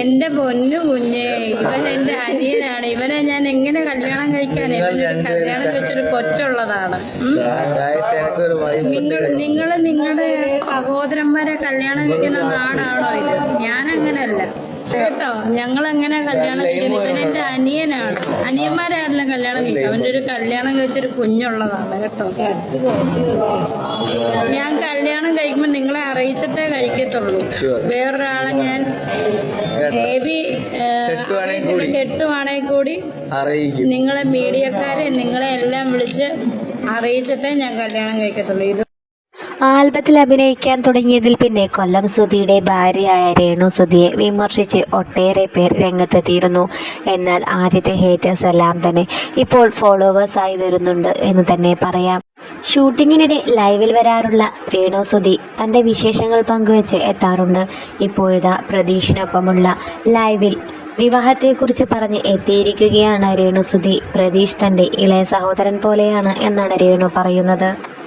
എന്റെ പൊന്നു കുഞ്ഞെ ഇവൻ എന്റെ അനിയനാണ്. ഇവനെ ഞാൻ എങ്ങനെ കല്യാണം കഴിക്കാൻ? ഇവനൊരു കല്യാണം കഴിച്ചൊരു കൊച്ചുള്ളതാണ്. നിങ്ങൾ നിങ്ങൾ നിങ്ങളുടെ സഹോദരന്മാരെ കല്യാണം കഴിക്കുന്ന നാടാണോ ഇത്? ഞാൻ അങ്ങനെയല്ല കേട്ടോ? ഞങ്ങൾ എങ്ങനെ കല്യാണം കഴിക്കുന്നത്? എന്റെ അനിയനാണ്. അനിയന്മാരെ ആരെല്ലാം കല്യാണം കഴിക്കും. അവന്റെ ഒരു കല്യാണം കഴിച്ചൊരു കുഞ്ഞുള്ളതാണ്. കേട്ടോ? ഞാൻ കല്യാണം കഴിക്കുമ്പോൾ നിങ്ങളെ അറിയിച്ചിട്ടേ കഴിക്കത്തുള്ളൂ. വേറൊരാളെ ഞാൻ കെട്ടുവാണെങ്കിൽ കൂടി. നിങ്ങളെ മീഡിയക്കാരെ നിങ്ങളെ എല്ലാം വിളിച്ച് അറിയിച്ചിട്ടേ ഞാൻ കല്യാണം കഴിക്കത്തുള്ളൂ. ഇത് ആൽബത്തിൽ അഭിനയിക്കാൻ തുടങ്ങിയതിൽ പിന്നെ കൊല്ലം സുധിയുടെ ഭാര്യയായ രേണു സുധിയെ വിമർശിച്ച് ഒട്ടേറെ പേർ രംഗത്തെത്തിയിരുന്നു. എന്നാൽ ആദ്യത്തെ ഹേറ്റേഴ്സ് എല്ലാം തന്നെ ഇപ്പോൾ ഫോളോവേഴ്സായി വരുന്നുണ്ട് എന്ന് തന്നെ പറയാം. ഷൂട്ടിങ്ങിനിടെ ലൈവിൽ വരാറുള്ള രേണു സുധി തന്റെ വിശേഷങ്ങൾ പങ്കുവച്ച് എത്താറുണ്ട്. ഇപ്പോഴിതാ പ്രതീഷിനൊപ്പമുള്ള ലൈവിൽ വിവാഹത്തെക്കുറിച്ച് പറഞ്ഞ് എത്തിയിരിക്കുകയാണ് രേണു സുധി. പ്രതീഷ് തന്റെ ഇളയ സഹോദരൻ പോലെയാണ് എന്നാണ് രേണു പറയുന്നത്.